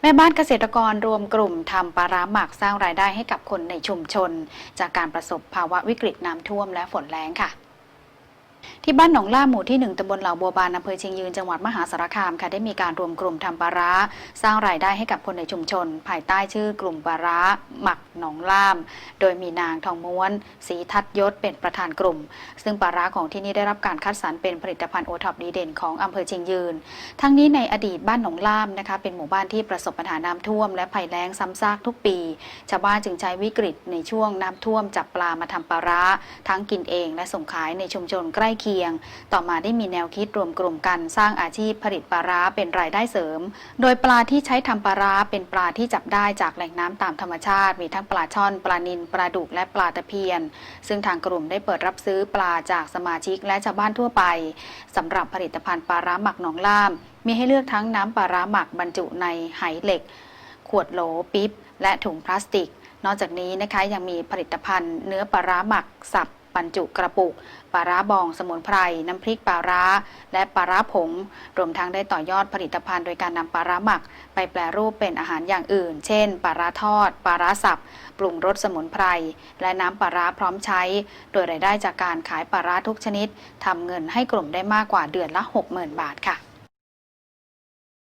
แม่บ้านเกษตรกรรวมกลุ่มทำปลาร้าหมักสร้างรายได้ให้กับคนในชุมชน จากการประสบภาวะวิกฤตน้ำท่วมและฝนแล้งค่ะ ที่บ้านหนองล่าหมู่ที่หนึ่งตำบลเหล่าบัวบานอำเภอเชียงยืนจังหวัดมหาสารคามค่ะได้มีการรวมกลุ่มทำปลาร้า สร้างรายได้ให้กับคนในชุมชน ภายใต้ชื่อกลุ่มปลาร้าหมักหนองล่าม โดยมีนางทองม้วนศรีทัดยศเป็นประธานกลุ่ม ซึ่งปลาร้าของที่นี่ได้รับการคัดสรรเป็นผลิตภัณฑ์โอท็อปดีเด่นของอำเภอเชียงยืน ทั้งนี้ในอดีตบ้านหนองล่ามนะคะเป็นหมู่บ้านที่ประสบปัญหาน้ำท่วม และภัยแล้งซ้ำซากทุกปี ชาวบ้านจึงใช้วิกฤตในช่วงน้ำท่วมจับปลามาทำปลาร้า ทั้งกินเองและส่งขายในชุมชนใกล้เคียงต่อมาได้มีแนวคิดรวมกลุ่มกันสร้างอาชีพผลิตปลาร้าเป็นรายได้เสริม โดยปลาที่ใช้ทำปลาร้าเป็นปลาที่จับได้จากแหล่งน้ำตามธรรมชาติ มีทั้งปลาช่อน ปลานิลปลาดุกและปลาตะเพียน ซึ่งทางกลุ่มได้เปิดรับซื้อปลาจากสมาชิกและชาวบ้านทั่วไปสำหรับผลิตภัณฑ์ปลาร้าหมักหนองล่าม มีให้เลือกทั้งน้ำปลาร้าหมักบรรจุในไหเหล็ก ขวดโหลปิ๊บ และถุงพลาสติก นอกจากนี้นะคะยังมีผลิตภัณฑ์เนื้อปลาร้าหมักสับ บรรจุกระปุกปลาร้าบองสมุนไพร น้ำพริกปลาร้า และปลาร้าผง รวมทั้งได้ต่อยอดผลิตภัณฑ์โดยการนำปลาร้าหมัก ไปแปลรูปเป็นอาหารอย่างอื่น เช่นปลาร้าทอดปลาร้าสับ ปรุงรสสมุนไพร และน้ำปลาร้าพร้อมใช้ โดยรายได้จากการขายปลาร้าทุกชนิดทำเงินให้กลุ่มได้มากกว่าเดือนละ 60,000 บาทค่ะ